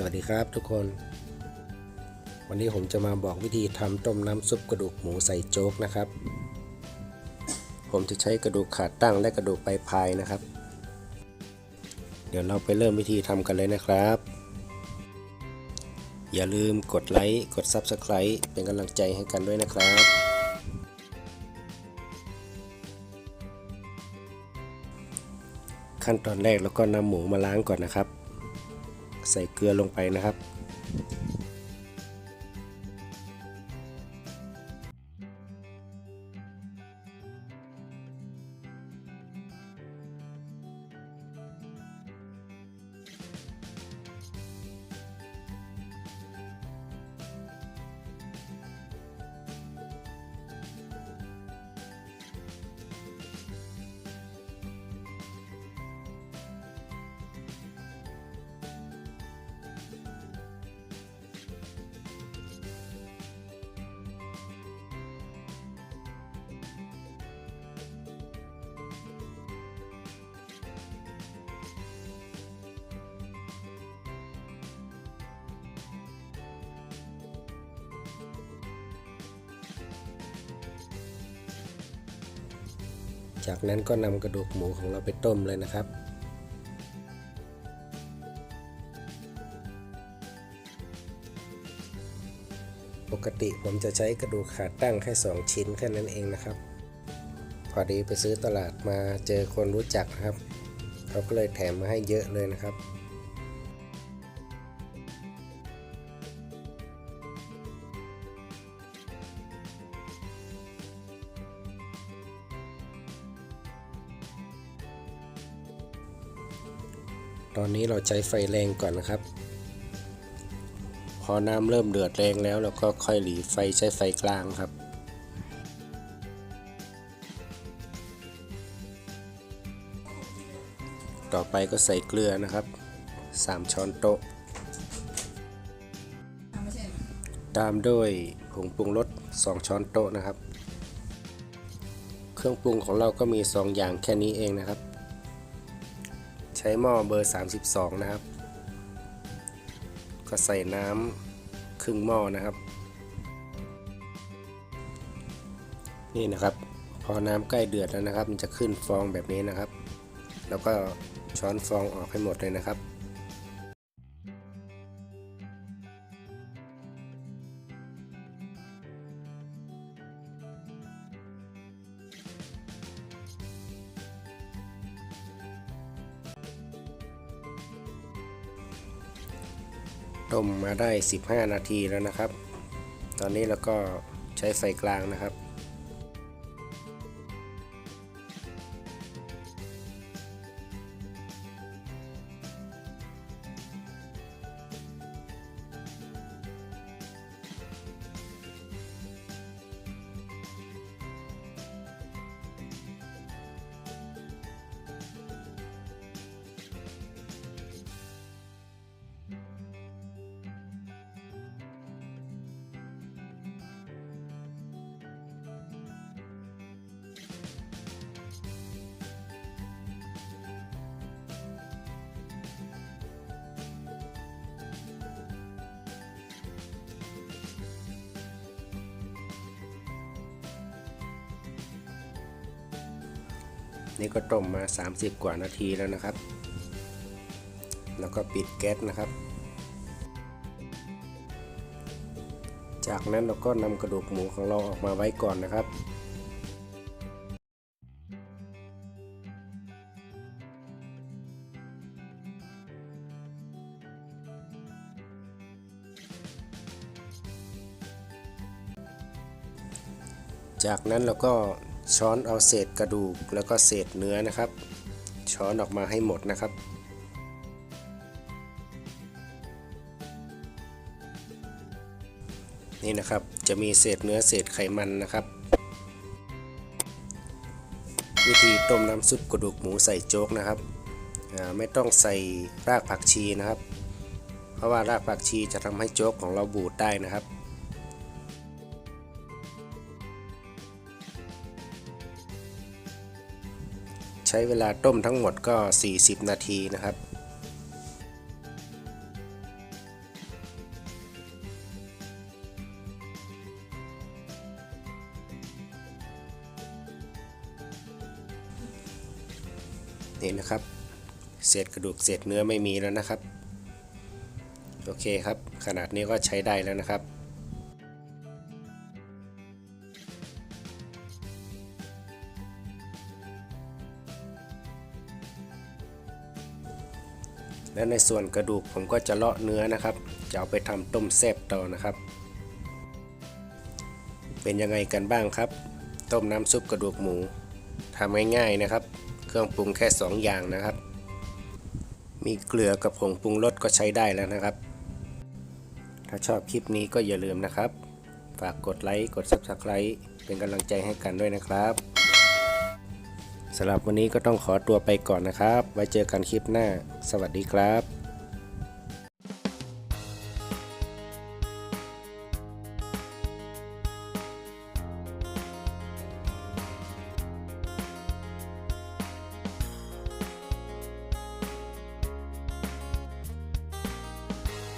สวัสดีครับทุกคน วันนี้ผมจะมาบอกวิธีทำต้มน้ำซุปกระดูกหมูใส่โจ๊กนะครับ ผมจะใช้กระดูกขาตั้งและกระดูกปลายพายนะครับ เดี๋ยวเราไปเริ่มวิธีทำกันเลยนะครับ อย่าลืมกดไลค์กด Subscribe เป็นกำลังใจให้กันด้วยนะครับขั้นตอนแรกเราก็นำหมูมาล้างก่อนนะครับ ใส่เกลือลงไปนะครับ จากนั้นก็นำกระดูกหมูของเราไปต้มเลยนะครับ ปกติผมจะใช้กระดูกขาตั้งแค่ 2 ชิ้นแค่นั้นเองนะครับ พอดีไปซื้อตลาดมาเจอคนรู้จักนะครับ เขาก็เลยแถมมาให้เยอะเลยนะครับ ตอนนี้เราใช้ไฟแรงก่อนนะครับ พอน้ำเริ่มเดือดแรงแล้วเราก็ค่อยหลีไฟใช้ไฟกลางครับต่อไปก็ใส่เกลือนะครับ 3 ช้อนโต๊ะ ตามด้วยผงปรุงรส 2 ช้อนโต๊ะนะครับ เครื่องปรุงของเราก็มี 2 อย่างแค่นี้เองนะครับ ใช้หม้อเบอร์ 32 นะครับ ก็ใส่น้ำครึ่งหม้อนะครับ นี่นะครับ พอน้ำใกล้เดือดแล้วนะครับ มันจะขึ้นฟองแบบนี้นะครับ แล้วก็ช้อนฟองออกให้หมดเลยนะครับ ต้มมาได้ 15 นาทีแล้วนะครับ ตอนนี้เราก็ใช้ไฟกลางนะครับ นี่ก็ต้มมา 30 กว่านาทีแล้วนะครับ แล้วก็ปิดแก๊สนะครับ จากนั้นเราก็นำกระดูกหมูของเราออกมาไว้ก่อนนะครับจากนั้นเราก็ ช้อนเอาเศษกระดูกแล้วก็เศษเนื้อนะครับ ช้อนออกมาให้หมดนะครับ นี่นะครับจะมีเศษเนื้อเศษไขมันนะครับ วิธีต้มน้ำซุปกระดูกหมูใส่โจ๊กนะครับไม่ต้องใส่รากผักชีนะครับ เพราะว่ารากผักชีจะทำให้โจ๊กของเราบูดได้นะครับ ใช้เวลาต้มทั้งหมดก็ 40 นาทีนะครับ นี่นะครับ เศษกระดูกเศษเนื้อไม่มีแล้วนะครับ โอเคครับ ขนาดนี้ก็ใช้ได้แล้วนะครับ และในส่วนกระดูกผมก็จะเลาะเนื้อนะครับ จะเอาไปทำต้มแซ่บต่อนะครับ เป็นยังไงกันบ้างครับ ต้มน้ำซุปกระดูกหมูทำง่ายๆนะครับ เครื่องปรุงแค่ 2 อย่างนะครับ มีเกลือกับผงปรุงรสก็ใช้ได้แล้วนะครับ ถ้าชอบคลิปนี้ก็อย่าลืมนะครับ ฝากกดไลค์ กด Subscribe เป็นกำลังใจให้กันด้วยนะครับ สำหรับวันนี้ก็ต้องขอตัวไปก่อนนะครับ ไว้เจอกันคลิปหน้า สวัสดีครับ